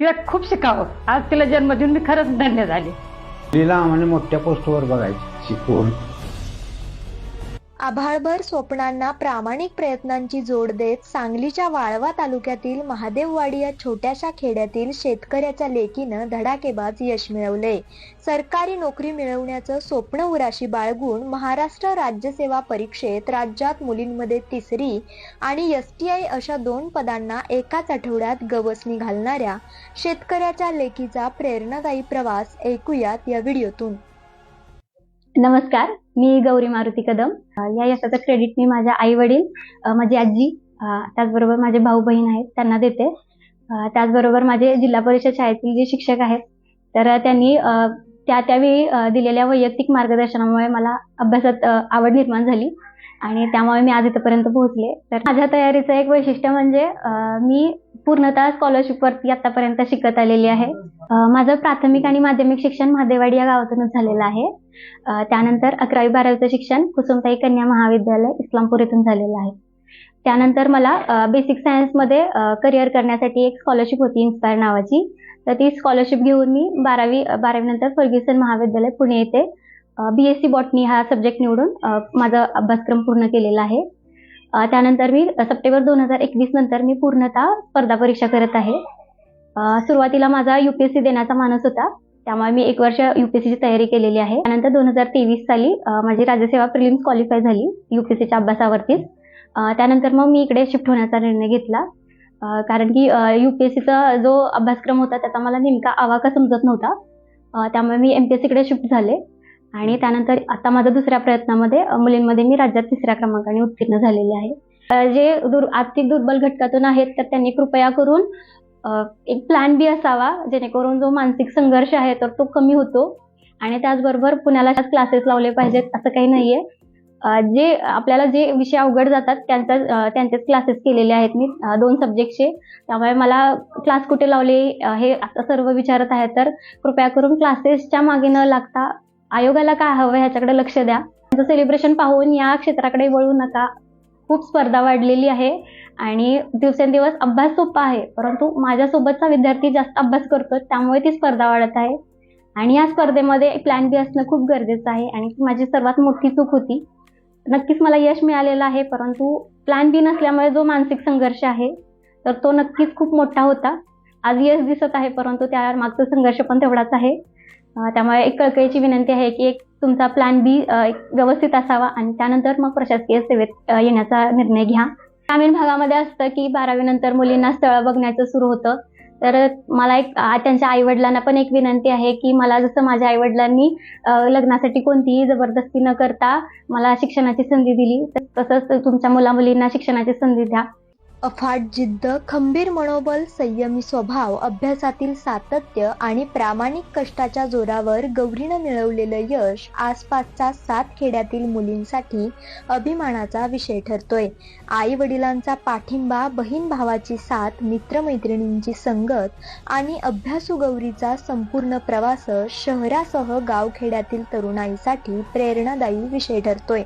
तिला खूप शिकावं. आज तिला जन्म देऊन मी खरंच धन्य झाले. तिला आम्हाला मोठ्या पोस्टवर बघायची. शिकवून आभाळभर स्वप्नांना प्रामाणिक प्रयत्नांची जोड देत सांगलीच्या वाळवा तालुक्यातील महादेववाडी या छोट्याशा खेड्यातील शेतकऱ्याच्या लेकीनं धडाकेबाज यश मिळवले. सरकारी नोकरी मिळवण्याचं स्वप्न उराशी बाळगून महाराष्ट्र राज्य सेवा परीक्षेत राज्यात मुलींमध्ये तिसरी आणि एस टी आय अशा दोन पदांना एकाच आठवड्यात गवसणी घालणाऱ्या शेतकऱ्याच्या लेकीचा प्रेरणादायी प्रवास ऐकूयात या व्हिडिओतून. नमस्कार मी गौरी मारुती कदम. या यशाचं क्रेडिट मी माझ्या आई वडील माझी आजी त्याचबरोबर माझे भाऊ बहीण आहेत त्यांना देते. त्याचबरोबर माझे जिल्हा परिषद शाळेतील जे शिक्षक आहेत तर त्यांनी त्या त्यावेळी दिलेल्या वैयक्तिक मार्गदर्शनामुळे मला अभ्यासात आवड निर्माण झाली आणि त्यामुळे मी आज इथपर्यंत पोहोचले. तर माझ्या तयारीचं एक वैशिष्ट्य म्हणजे मी पूर्णतः स्कॉलरशिपवरती आतापर्यंत शिकत आलेली आहे. माझं प्राथमिक आणि माध्यमिक शिक्षण महादेवाडी या गावातूनच झालेलं आहे. त्यानंतर अकरावी बारावीचं शिक्षण कुसुमताई कन्या महाविद्यालय इस्लामपूर येथून झालेलं आहे. त्यानंतर मला बेसिक सायन्समध्ये करिअर करण्यासाठी एक स्कॉलरशिप होती इन्स्पायर नावाची. तर ती स्कॉलरशिप घेऊन मी बारावी बारावी नंतर फर्ग्युसन महाविद्यालय पुणे येथे बी एस सी बॉटनी हा सब्जेक्ट निवडून माझा अभ्यासक्रम पूर्ण केलेला आहे. त्यानंतर मी सप्टेंबर दोन हजार एकवीस नंतर मी पूर्णतः स्पर्धा परीक्षा करत आहे. सुरुवातीला माझा युपीएससी देण्याचा मानस होता. त्यामुळे मी एक वर्ष युपीएससीची तयारी केलेली आहे. त्यानंतर दोन हजार तेवीस साली माझी राज्यसेवा प्रिलिम्स क्वालिफाय झाली युपीएससीच्या अभ्यासावरतीच. त्यानंतर मग मी इकडे शिफ्ट होण्याचा निर्णय घेतला. कारण की युपीएससीचा जो अभ्यासक्रम होता त्याचा मला नेमका आवाका समजत नव्हता. त्यामुळे मी एम पी एस सीकडे शिफ्ट झाले. आणि त्यानंतर आता माझ्या दुसऱ्या प्रयत्नामध्ये मुलींमध्ये मी राज्यात तिसऱ्या क्रमांकाने उत्तीर्ण झालेले आहे. जे दुर आर्थिक दुर्बल घटकातून आहेत तर त्यांनी कृपया करून एक प्लॅन बी असावा जेणेकरून जो मानसिक संघर्ष आहे तर तो कमी होतो. आणि त्याचबरोबर पुण्याला क्लासेस लावले पाहिजेत असं काही नाहीये. जे आपल्याला जे विषय अवघड जातात त्यांचा त्यांचेच क्लासेस केलेले आहेत मी दोन सब्जेक्टचे त्यामुळे मला क्लास कुठे लावले हे आता सर्व विचारत आहे तर कृपया करून क्लासेसच्या मागे न लागता आयोगाला काय हवं ह्याच्याकडे लक्ष द्या. त्यांचं सेलिब्रेशन पाहून या क्षेत्राकडे वळू नका खूप स्पर्धा वाढलेली आहे. आणि दिवसेंदिवस अभ्यास सोपा आहे. परंतु माझ्यासोबतचा विद्यार्थी जास्त अभ्यास करतो त्यामुळे ती स्पर्धा वाढत आहे. आणि या स्पर्धेमध्ये प्लॅन बी असणं खूप गरजेचं आहे आणि ती माझी सर्वात मोठी चूक होती. नक्कीच मला यश मिळालेलं आहे परंतु प्लॅन बी नसल्यामुळे जो मानसिक संघर्ष आहे तर तो नक्कीच खूप मोठा होता. आज यश दिसत आहे परंतु त्या मागचा संघर्ष पण तेवढाच आहे. त्यामुळे एक कळकळीची विनंती आहे की एक तुमचा प्लॅन बी एक व्यवस्थित असावा आणि त्यानंतर मग प्रशासकीय सेवेत येण्याचा निर्णय घ्या. ग्रामीण भागामध्ये असतं की बारावी नंतर मुलींना स्थळं बघण्याचं सुरू होतं. तर मला एक त्यांच्या आईवडिलांना पण एक विनंती आहे की मला जसं माझ्या आईवडिलांनी लग्नासाठी कोणतीही जबरदस्ती न करता मला शिक्षणाची संधी दिली. तर तसंच तुमच्या मुलामुलींना शिक्षणाची संधी द्या. अफाट जिद्द खंबीर मनोबल संयमी स्वभाव अभ्यासातील सातत्य आणि प्रामाणिक कष्टाच्या जोरावर गौरीनं मिळवलेलं यश आसपासच्या सात खेड्यातील मुलींसाठी अभिमानाचा विषय ठरतोय. आई वडिलांचा पाठिंबा बहीण भावाची साथ मित्रमैत्रिणींची संगत आणि अभ्यासू गौरीचा संपूर्ण प्रवास शहरासह गावखेड्यातील तरुणाईसाठी प्रेरणादायी विषय ठरतोय.